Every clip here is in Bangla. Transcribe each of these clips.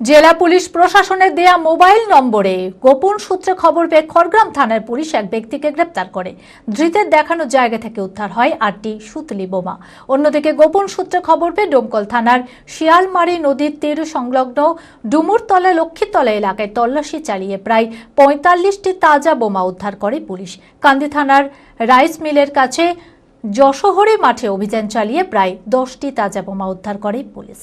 জেলা পুলিশ প্রশাসনের দেয়া মোবাইল নম্বরে গোপন সূত্রে খবর পেয়ে খড়গ্রাম থানার পুলিশ এক ব্যক্তিকে গ্রেপ্তার করে। ধৃতের দেখানো জায়গা থেকে উদ্ধার হয় আটটি সুতলি বোমা। অন্যদিকে গোপন সূত্রে খবর পেয়ে ডোমকল থানার শিয়ালমারি নদীর তীর সংলগ্ন ডুমুরতলা লক্ষ্মীতলা এলাকায় তল্লাশি চালিয়ে প্রায় পঁয়তাল্লিশটি তাজা বোমা উদ্ধার করে পুলিশ। কান্দি থানার রাইস মিলের কাছে যশোহরে মাঠে অভিযান চালিয়ে প্রায় দশটি তাজা বোমা উদ্ধার করে পুলিশ।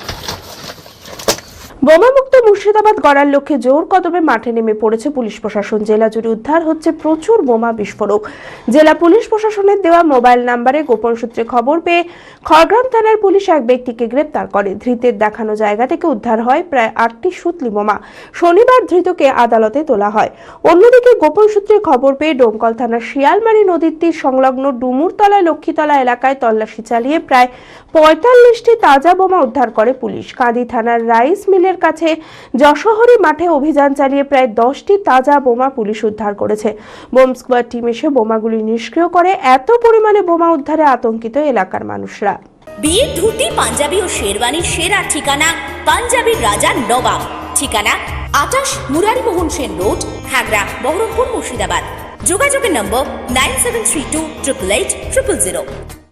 বোমামুক্ত মুর্শিদাবাদ গড়ার লক্ষ্যে জোর কদমে মাঠে নেমে পড়েছে পুলিশ প্রশাসন। জেলা জুড়ে উদ্ধার হচ্ছে প্রচুর বোমা বিস্ফোরক। জেলা পুলিশ প্রশাসনের দেওয়া মোবাইল নাম্বারে গোপন সূত্রে খবর পেয়ে খড়গ্রাম থানার পুলিশ এক ব্যক্তিকে গ্রেপ্তার করে। ধৃতের দেখানো জায়গা থেকে উদ্ধার হয় প্রায় আটটি সুতলি বোমা। শনিবার ধৃতকে আদালতে তোলা হয়। অন্যদিকে গোপন সূত্রে খবর পেয়ে ডোমকল থানার শিয়ালমারি নদীর তীর সংলগ্ন ডুমুরতলা লক্ষ্মীতলা এলাকায় তল্লাশি চালিয়ে প্রায় পঁয়তাল্লিশটি তাজা বোমা উদ্ধার করে পুলিশ। কাঁদি থানার রাইস মিলের কাছে যশোহরি মাঠে অভিযান চালিয়ে প্রায় দশটি তাজা বোমা পুলিশ উদ্ধার করেছে। বোম স্কোয়াড টিম এসে বোমাগুলি নিষ্ক্রিয় করে। এত পরিমাণে বোমা উদ্ধারে আতঙ্কিত এলাকার মানুষরা। বিয়ের ধুতি, পাঞ্জাবি ও শেরওয়ানির সেরা ঠিকানা পাঞ্জাবির রাজা নবাব। ঠিকানা আটাশ মুরারি মোহন সেন রোড, হাগড়া, বহরমপুর মুর্শিদাবাদ। যোগাযোগের নম্বর nine seven three two triple eight triple zero.